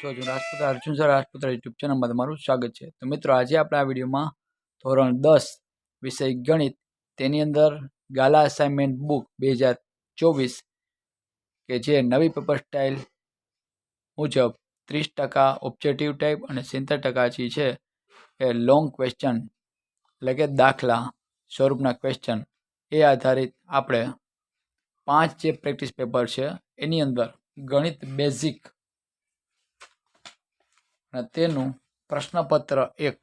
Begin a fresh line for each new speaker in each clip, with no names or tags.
છો છું Rajputra Arjun sir Rajputra YouTube ચેનલમાં તમારું સ્વાગત છે. તો મિત્રો, આજે આપણે આ વિડીયોમાં ધોરણ દસ વિષય ગણિત, તેની અંદર ગાલા અસાઇનમેન્ટ બુક બે હજાર ચોવીસ કે જે નવી પેપર સ્ટાઇલ મુજબ ત્રીસ ટકા ઓબ્જેક્ટિવ ટાઈપ અને સિત્તેર ટકા જે છે એ લોંગ ક્વેશ્ચન એટલે કે દાખલા સ્વરૂપના ક્વેશ્ચન એ આધારિત આપણે પાંચ જે પ્રેક્ટિસ પેપર છે, એની અંદર ગણિત બેઝિક અને તેનું પ્રશ્નપત્ર એક,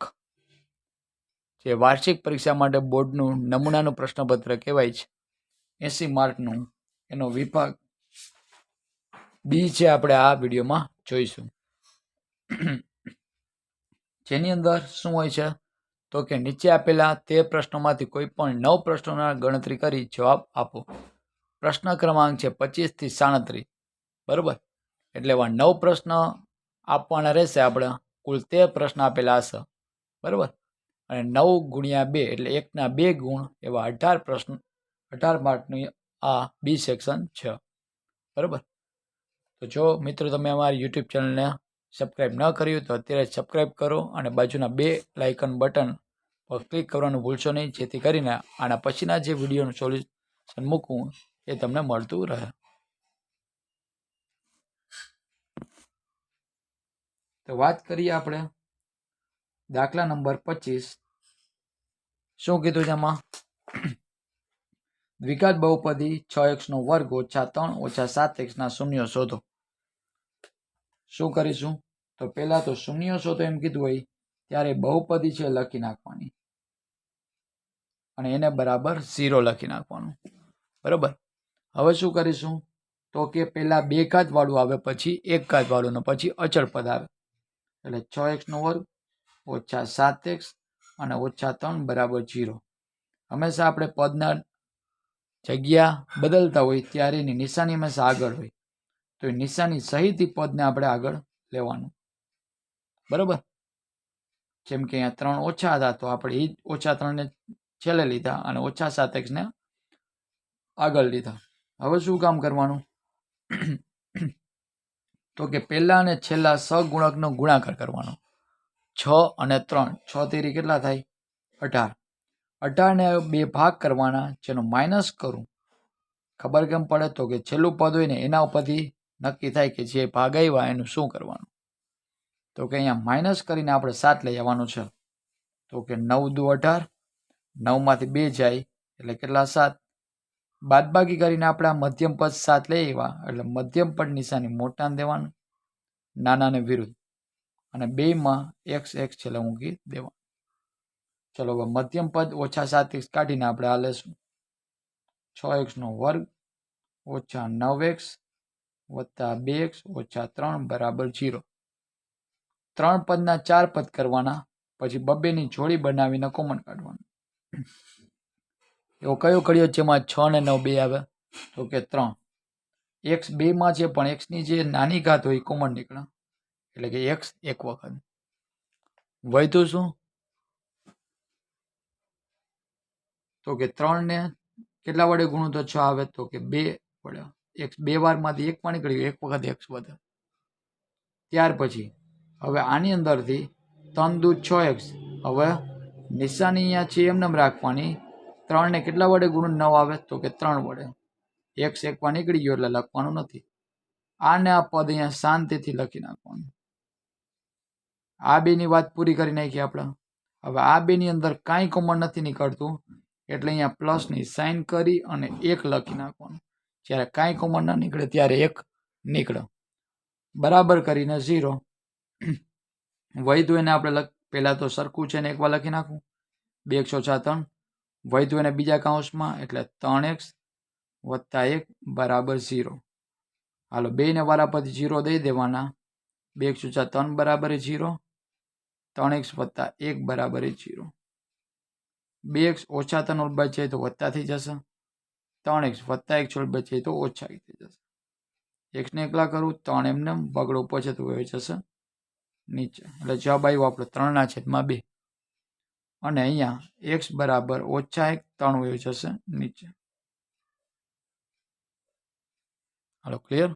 જે વાર્ષિક પરીક્ષા માટે બોર્ડનું નમૂનાનું પ્રશ્નપત્ર કહેવાય છે. એંસી માર્કનું એનો વિભાગ બી છે આપણે આ વિડીયોમાં જોઈશું. જેની અંદર શું હોય છે? તો કે નીચે આપેલા તે પ્રશ્નોમાંથી કોઈ પણ નવ પ્રશ્નોના ગણતરી કરી જવાબ આપો. પ્રશ્ન ક્રમાંક છે પચીસથી સાડત્રીસ. બરાબર? એટલે એવા નવ પ્રશ્ન આપવાના રહેશે, આપણે કુલ તેર પ્રશ્ન આપેલા હશે. બરાબર? અને નવ ગુણ્યા બે, એટલે એકના બે ગુણ એવા અઢાર પ્રશ્ન, અઢાર માર્કનું આ બી સેક્શન છે. બરાબર? તો જો મિત્રો તમે અમારી યુટ્યુબ ચેનલને સબસ્ક્રાઈબ ન કર્યું તો અત્યારે સબસ્ક્રાઈબ કરો અને બાજુના બે લાઇકન બટન પર ક્લિક કરવાનું ભૂલશો નહીં, જેથી કરીને આના પછીના જે વિડીયોનું સોલ્યુશન મૂકવું એ તમને મળતું રહે. તો વાત કરીએ આપણે. દાખલા નંબર પચીસ. શું કીધું છે એમાં દ્વિઘાત બહુપદી છ એક્સનો વર્ગ ઓછા ત્રણ ઓછા સાત એક્સના શૂન્યો શોધો. શું કરીશું? તો પહેલાં તો શૂન્યો શોધો એમ કીધું હોય, ત્યારે બહુપદી છે લખી નાખવાની. અને એને બરાબર ઝીરો લખી નાખવાનું. બરાબર? હવે શું કરીશું? તો કે પહેલાં બે ઘાત વાળું આવે પછી એક ઘાત વાળું ને પછી અચળ પદ આવે એટલે છ એક્સનો વર્ગ ઓછા સાત એક્સ અને ઓછા ત્રણ બરાબર જીરો. હંમેશા આપણે પદના જગ્યા બદલતા હોય ત્યારે એની નિશાની હંમેશા આગળ હોય. તો એ નિશાની સહિત પદને આપણે આગળ લેવાનું. બરાબર? જેમ કે અહીંયા ત્રણ ઓછા હતા, તો આપણે એ ઓછા ત્રણને છેલ્લે લીધા અને ઓછા સાત એક્સને આગળ લીધા. હવે શું કામ કરવાનું? તો કે પહેલા અને છેલ્લા સગુણકનો ગુણાકાર કરવાનો. છ અને ત્રણ, છ તેરી કેટલા થાય? અઢાર. અઢારને બે ભાગ કરવાના, જેનો માઇનસ કરું. ખબર કેમ પડે? તો કે છેલ્લું પદ હોય ને એના ઉપરથી નક્કી થાય કે જે ભાગ આવ્યા એનું શું કરવાનું. તો કે અહીંયા માઇનસ કરીને આપણે સાત લઈ આવવાનું છે. તો કે નવ દુ અઢાર, નવમાંથી બે જાય એટલે કેટલા સાત? બાદબાકી કરીને આપણે આ મધ્યમ પદ સાત લઈ આવ્યા. એટલે મધ્યમ પદ નિશાની મોટાને દેવાનું, નાનાને વિરુદ્ધ. અને બેમાં એક્સ એક્સ છેલ્લે મૂકી દેવાનું. ચલો હવે મધ્યમ પદ ઓછા સાત એક્સ કાઢીને આપણે આ લેશું. છ એક્સનો વર્ગ ઓછા નવ એક્સ વત્તા બે એક્સ ઓછા ત્રણ બરાબર જીરો. ત્રણ પદના ચાર પદ કરવાના, પછી બબ્બેની જોડી બનાવીને કોમન કાઢવાનું. એવો કયો કર્યો એમાં છ ને નવ બે આવે? તો કે ત્રણ. એક્સ બેમાં છે, પણ એક્સની જે નાની ઘાત હોય કોમન નીકળે. એટલે કે એક્સ એક વખત. વધ્યું શું? તો કે ત્રણને કેટલા વડે ગુણું તો છ આવે? તો કે બે વડે. એક્સ બે વારમાંથી એકમાં નીકળ્યું એક વખત એક્સ વધે. ત્યાર પછી, હવે આની અંદરથી ત્રણ દૂધ છ એક્સ હવે નિશાની અહીંયા છે એમને રાખવાની. ત્રણને કેટલા વડે ગુણ નવ આવે? તો કે ત્રણ વડે. એક એકવા નીકળી ગયો એટલે લખવાનું નથી. આને આ પદ અહીંયા શાંતિથી લખી નાખવાનું. આ બેની વાત પૂરી કરી નાખી આપણે. હવે આ બેની અંદર કાંઈ કોમન નથી નીકળતું. એટલે અહીંયા પ્લસની સાઇન કરી અને એક લખી નાખવાનું. જ્યારે કાંઈ કોમન ન નીકળે ત્યારે એક નીકળે. બરાબર કરીને ઝીરો વૈધું એને આપણે લખ પહેલાં તો સરખું છે ને એકવાર લખી નાખું. બે એકસો છ ત્રણ અને બીજા કાઉન્સમાં એટલે ત્રણ એક્સ વત્તા એક બરાબર ઝીરો. હાલો બેને વારા પછી ઝીરો દઈ દેવાના. બે એક છ ત્રણ બરાબર ઝીરો. ત્રણ એક્સ વત્તા એક બરાબર ઝીરો. બે એક્સ ઓછા ત્રણ બચે તો વત્તા થઈ જશે. ત્રણ એક્સ વત્તા એક છોડ બચે તો ઓછા થઈ જશે. એક્સને એકલા કરું, ત્રણ એમને બગડો પછી તો જશે નીચે. એટલે જવાબ આવ્યો આપણો ત્રણના છેદમાં બે. અને અહીંયા એક્સ બરાબર ઓછા એક ત્રણ વયું જશે નીચે. હાલો ક્લિયર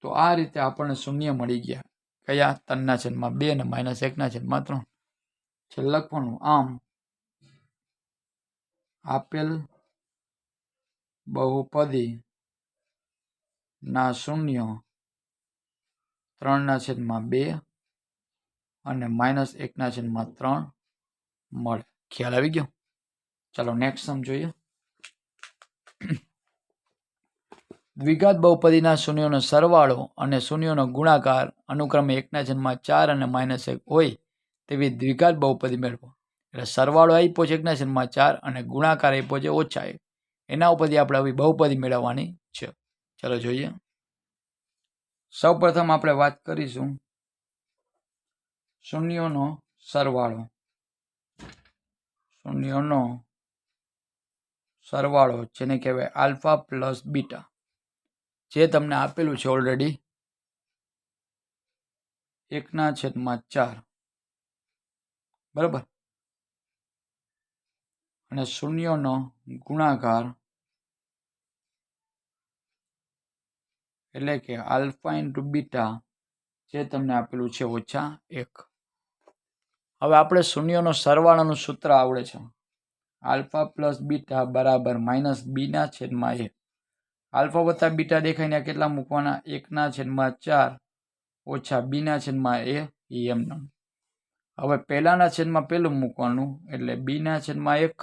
તો આ રીતે આપણને શૂન્ય મળી ગયા. કયા? ત્રણના છેદમાં બે અને માઇનસ એકના છેદમાં ત્રણ. છેલ્લક લખવાનું આમ. આપેલ બહુપદી ના શૂન્ય ત્રણના છેદમાં બે અને માઇનસ એકના છેદમાં ત્રણ. મળે. ખ્યાલ આવી ગયો? ચાલો નેક્સ્ટ સમ જોઈએ. દ્વિઘાત બહુપદીના શૂન્યોનો સરવાળો અને શૂન્યોનો ગુણાકાર અનુક્રમે એકના છેદમાં ચાર અને માઇનસ એક હોય તેવી દ્વિઘાત બહુપદી મેળવો. એટલે સરવાળો આપ્યો છે એકના છેદમાં ચાર અને ગુણાકાર આપ્યો છે ઓછા એક. એના ઉપરથી આપણે આવી બહુપદી મેળવવાની છે. ચાલો જોઈએ. સૌ પ્રથમ આપણે વાત કરીશું શૂન્યોનો સરવાળો. શૂન્યોનો સરવાળો જેને કહેવાય આલ્ફા પ્લસ બીટા. જે તમને આપેલું છે ઓલરેડી એકના છેદમાં ચાર. બરાબર? અને શૂન્યનો ગુણાકાર એટલે કે આલ્ફા ઇન્ટુ બીટા જે તમને આપેલું છે ઓછા એક. હવે આપણે શૂન્યનો સરવાળાનું સૂત્ર આવડે છે. આલ્ફા પ્લસ બીટા બરાબર માઇનસ બીના છેદમાં એ આલ્ફા વત્તા બીટા દેખાઈને કેટલા મૂકવાના? એકના છેદમાં ચાર ઓછા બીના છેદમાં એ એમ હવે પહેલાના છેદમાં પહેલું મૂકવાનું એટલે બીના છેદમાં એક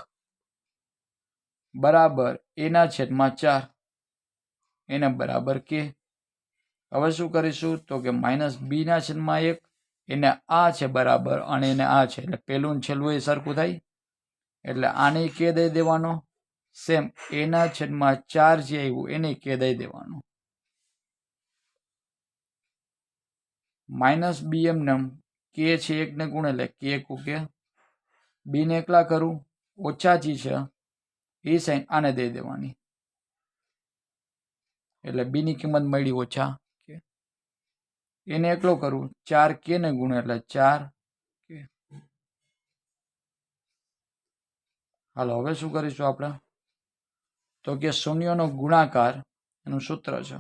બરાબર એના છેદમાં ચાર. એને બરાબર કે. હવે શું કરીશું? તો કે માઇનસ બીના છેદમાં એક એને આ છે બરાબર અને એને આ છે. એટલે પહેલું છેલ્લું એ સરખું થાય. એટલે આને કે દઈ દેવાનો. સેમ એના છેદમાં ચાર જે આવ્યું, એને કે દઈ દેવાનું. માઇનસ બી એમ નમ કે છે એકને ગુણ, એટલે કે કુકે બીને એકલા કરું, ઓછા જી છે. એ સાઈન આને દઈ દેવાની. એટલે બીની કિંમત મળી ઓછા. એને એકલો કરું ચાર કે ને ગુણ એટલે ચાર કે. હાલો, હવે શું કરીશું આપણે? તો કે શૂન્યનો ગુણાકાર, એનું સૂત્ર છે.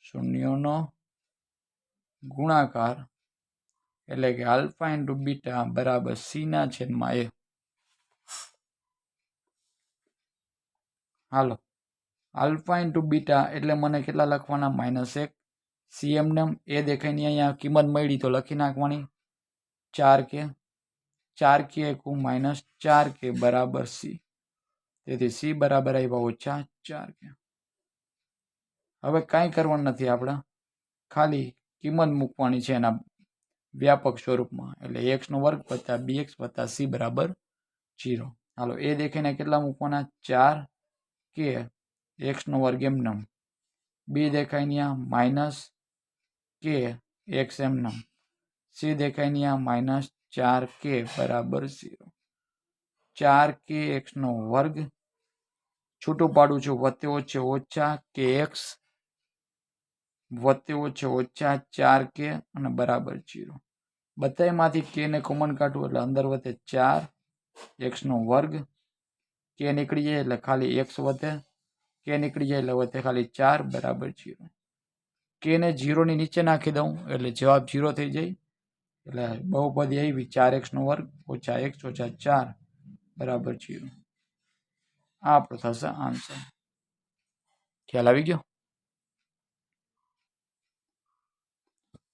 શૂન્યનો ગુણાકાર એટલે કે આલ્ફા ઇન્ટુ બીટા બરાબર સીના છેદમાં એ. હાલો. આલ્ફા ઇન્ટુ બીટા એટલે મને કેટલા લખવાના? માઇનસ એક. સીએમને એ દેખાયની અહીંયા કિંમત મળી તો લખી નાખવાની. ચાર કે ચાર કે એકું માઇનસ ચાર કે બરાબર સી તેથી સી બરાબર આવ્યા ઓછા ચાર કે. હવે કાંઈ કરવાનું નથી આપણે. ખાલી કિંમત મૂકવાની છે એના વ્યાપક સ્વરૂપમાં. એટલે એક્સનો વર્ગ વત્તા બી એક્સ વત્તા સી બરાબર જીરો હાલો, એ દેખીને કેટલા મૂકવાના? ચાર કે એક્સનો વર્ગ એમનમ બી દેખાય ત્યાં માઇનસ કે એક્સ એમનમ સી દેખાયની આ માઇનસ ચાર કે બરાબર ઝીરો ચાર કે એક્સનો વર્ગ. છૂટું પાડું છું, વત્તે ઓછે ઓછા કે એક્સ વત્તે ઓછે ઓછા ચાર કે અને બરાબર ઝીરો બધામાંથી કે ને કોમન કાઢવું એટલે અંદર વધે ચાર એક્સનો વર્ગ. કે નીકળી જાય એટલે ખાલી એક્સ વધે. કે નીકળી જાય એટલે વધે ખાલી ચાર, બરાબર જીરો કે ને જીરોની નીચે નાખી દઉં, એટલે જવાબ જીરો થઈ જાય. એટલે બહુપદી આવી, ચાર એક્સનો વર્ગ, ઓછા એક્સ, ઓછા ચાર, બરાબર જીરો આ આપણો થશે આન્સર. ખ્યાલ આવી ગયો?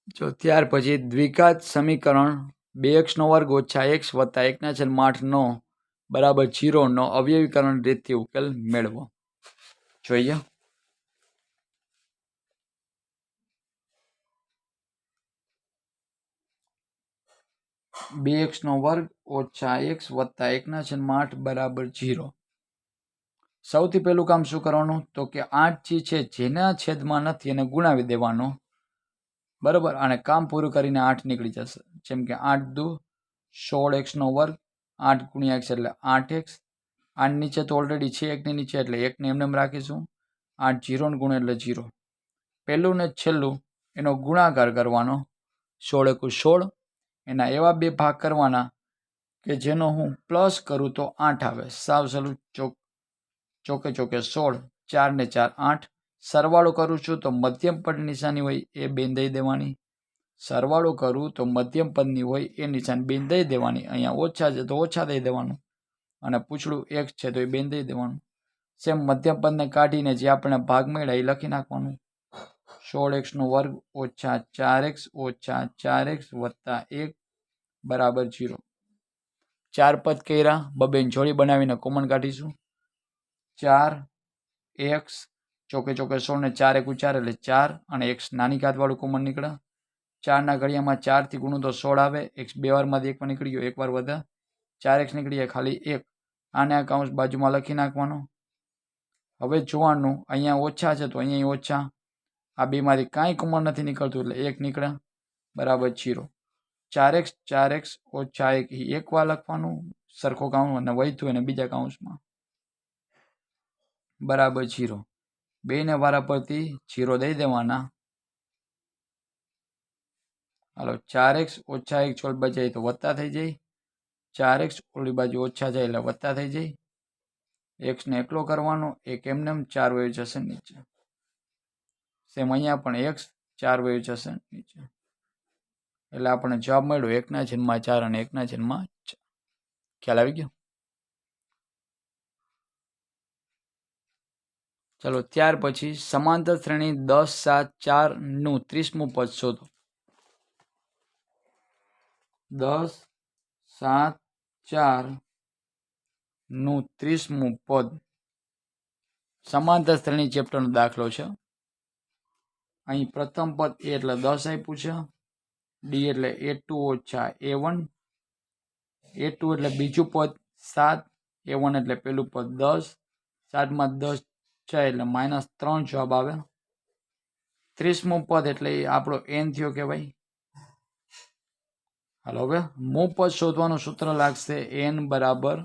જો, ત્યાર પછી દ્વિઘાત સમીકરણ, બે એક્સનો વર્ગ, ઓછા એક્સ, વત્તા એકના છેદમાં આઠનો, બરાબર જીરોનો અવયવીકરણ રીતથી ઉકેલ મેળવો. જોઈએ. બે એક્સનો વર્ગ ઓછા એક્સ વત્તા એકના છેદમાં આઠ બરાબર જીરો સૌથી પહેલું કામ શું કરવાનું? તો કે આઠ જે છે, જેના છેદમાં નથી એને ગુણાવી દેવાનો. બરાબર? અને કામ પૂરું કરીને આઠ નીકળી જશે. જેમ કે આઠ દુ સોળ એક્સનો વર્ગ, આઠ ગુણ્યા એક્સ એટલે આઠ એક્સ. આઠ નીચે તો ઓલરેડી છે એકની નીચે એટલે એકને એમને રાખીશું. આઠ જીરોને ગુણ એટલે જીરો પહેલું ને છેલ્લું એનો ગુણાકાર કરવાનો. સોળ એકુ સોળ એના એવા બે ભાગ કરવાના કે જેનો હું પ્લસ કરું તો આઠ આવે. સાવ સલું ચોક, ચોકે ચોકે સોળ, ચાર ને ચાર આઠ. સરવાળો કરું છું તો મધ્યમ પદ નિશાની હોય એ બેન દઈ દેવાની. સરવાળો કરું તો મધ્યમ પદની હોય એ નિશાન બેન દઈ દેવાની. અહીંયા ઓછા છે તો ઓછા દઈ દેવાનું. અને પૂછડું એક છે તો એ બેન દઈ દેવાનું. સેમ મધ્યમ પદને કાઢીને જે આપણે ભાગ મળ્યા એ લખી નાખવાનું. સોળ એક્સનો વર્ગ ઓછા ચાર એક્સ ઓછા ચાર એક્સ વત્તા એક બરાબર જીરો. ચાર પદ કર્યા, બબેન જોડી બનાવીને કોમન કાઢીશું. ચાર એક્સ, ચોકે ચોકે સોળ ને ચાર એકુ ચાર એટલે ચાર, અને એક્સ નાની ઘાતવાળું કોમન નીકળે. ચારના ઘડિયામાં ચારથી ગુણું તો સોળ આવે, એક્સ બે વારમાંથી એકમાં નીકળી ગયો એક વાર વધે. ચાર એક્સ નીકળી જાય ખાલી એક. આને આ કાઉન્સ બાજુમાં લખી નાખવાનો. હવે જોવાનું, અહીંયા ઓછા છે તો અહીંયા ઓછા. આ બેમાંથી કાંઈ કોમન નથી નીકળતું એટલે એક નીકળે. બરાબર જીરો. ચાર એક્સ ચાર એક્સ, ઓછા એક એકવાર એક વાર લખવાનું, સરખો કાઉન્ટ અને વધ્યું અને બીજા કાઉન્ટમાં બરાબર જીરો. બેને વારા પરથી જીરો દઈ દેવાના. હાલો, ચાર એક્સ, ઓછા એક ચોલ બચાય તો વત્તા થઈ જાય. ચાર એક્સ, ઓલી બાજુ ઓછા જાય એટલે વત્તા થઈ જાય. એક્સને એકલો કરવાનો, એક એમને એમ ચાર વયો જશે નીચે. સેમ અહીંયા પણ એક્સ ચાર વયું જશે નીચે. એટલે આપણને જવાબ મળ્યો એકના જન્મમાં ચાર અને એકના ચાર ખ્યાલ આવી ગયો? ચલો, ત્યાર પછી સમાંતર શ્રેણી દસ સાત ચારનું ત્રીસમું પદ શોધો. દસ સાત ચારનું ત્રીસમું પદ. સમાંતર શ્રેણી ચેપ્ટરનો દાખલો છે. અહીં પ્રથમ પદ એ એટલે દસ આપ્યું છે. ડી એટલે એ ટુ ઓછા એ વન એ ટુ એટલે બીજું પદ સાત. એ વન એટલે પેલું પદ દસ. સાતમાં દસ છે એટલે માઇનસ ત્રણ જવાબ આવે. ત્રીસમું પદ એટલે આપણો એન થયો કહેવાય. હાલો હવે, મૂ પદ શોધવાનું સૂત્ર લાગશે એન બરાબર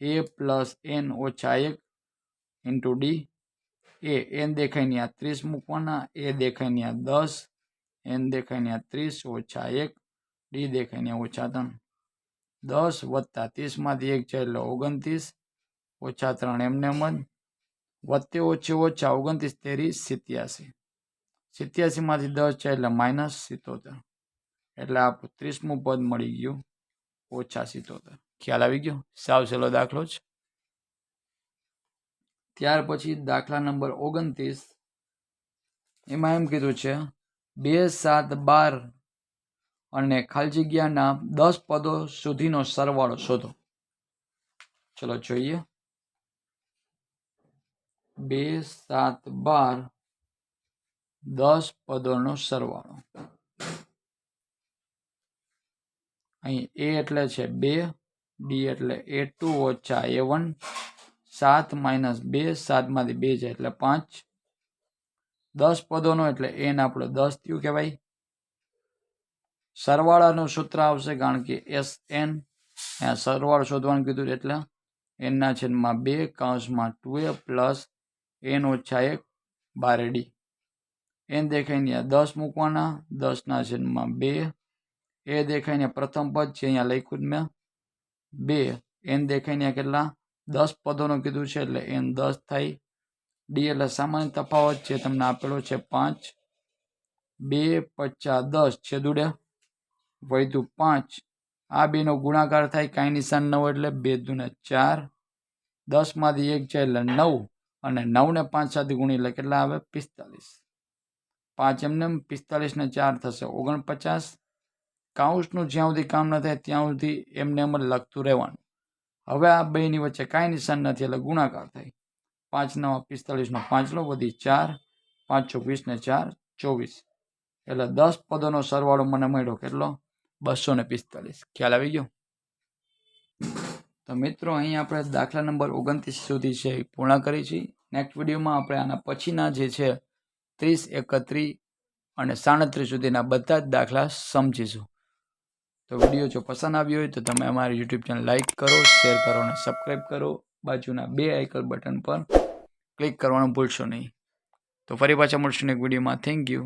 એ પ્લસ એન ઓછા એક ઇન્ટુ ડી એ, એન દેખાય ને આ ત્રીસ મૂકવાના, એ દેખાય ને આ દસ, એન દેખાય ને આ ત્રીસ, ઓછા એક, ડી દેખાય ને ઓછા ત્રણ. દસ વત્તા ત્રીસમાંથી એક છે એટલે ઓગણત્રીસ, ઓછા ત્રણ એમને એમ જ વત્તે ઓછે ઓછા ઓગણત્રીસ, તેરી સિત્યાસી. સિત્યાસીમાંથી દસ છે એટલે માઇનસ સિત્તોતેર. એટલે આપણું ત્રીસમું પદ મળી ગયું, ઓછા સિત્તોતેર. ખ્યાલ આવી ગયો? સાવ સહેલો દાખલો જ. ત્યાર પછી દાખલા નંબર ઓગણત્રીસ. એમાં એમ કીધું છે, બે સાત બાર અને ખાલી જગ્યાના દસ પદો સુધીનો સરવાળો શોધો. ચલો જોઈએ. બે સાત બાર દસ પદોનો સરવાળો. અહીં એ એટલે છે બે ડી એટલે એ ટુ ઓછા એ વન સાત માઇનસ બે, સાતમાંથી બે છે એટલે પાંચ. દસ પદોનો એટલે એન આપણો દસ થયું કહેવાય. સરવાળાનું સૂત્ર આવશે કારણ કે એસ એન સરવાળો શોધવાનું કીધું એટલે એનના છેદમાં બે કાઉન્સમાં ટુએ પ્લસ એન ઓછા એક બારેડી એન દેખાઈને દસ મૂકવાના, દસના છેદમાં બે. એ દેખાઈને પ્રથમ પદ છે અહીંયા લખ્યું જ મેં. બે. એન દેખાઈને કેટલા? દસ પદોનું કીધું છે એટલે એન દસ થાય. ડી એટલે સામાન્ય તફાવત છે તમને આપેલો છે પાંચ. બે પચાસ દસ છે દુડે. વૈધું પાંચ. આ બેનો ગુણાકાર થાય કાંઈ નિશાન નવ એટલે બે દુને ચાર. દસમાંથી એક છે એટલે નવ. અને નવને પાંચ સાથે ગુણી એટલે કેટલા આવે? પિસ્તાલીસ. પાંચ એમને પિસ્તાલીસ ને ચાર થશે. ઓગણપચાસ. કાઉન્સનું જ્યાં સુધી કામ ન થાય ત્યાં સુધી એમને એમ લખતું રહેવાનું. હવે આ બેની વચ્ચે કાંઈ નિશાન નથી, એટલે ગુણાકાર થાય. પાંચ નવા પિસ્તાલીસનો પાંચલો વધી ચાર, પાંચ ચોવીસ ને ચાર, ચોવીસ. એટલે દસ પદોનો સરવાળો મને મળ્યો કેટલો? બસો ને પિસ્તાલીસ ખ્યાલ આવી ગયો? તો મિત્રો, અહીં આપણે દાખલા નંબર ઓગણત્રીસ સુધી છે એ પૂર્ણ કરી છીએ નેક્સ્ટ વિડીયોમાં આપણે આના પછીના જે છે, ત્રીસ એકત્રીસ અને સાડત્રીસ સુધીના બધા જ દાખલા સમજીશું. તો વીડિયો જો પસંદ આવ્યો હોય તો તમે અમારી યુટ્યુબ ચેનલ લાઇક કરો શેર કરો અને સબસ્ક્રાઈબ કરો. બાજુના બે આઇકન બટન પર ક્લિક કરવાનું ભૂલશો નહીં. તો ફરી પાછા મળશું એક વિડીયોમાં થેન્ક યુ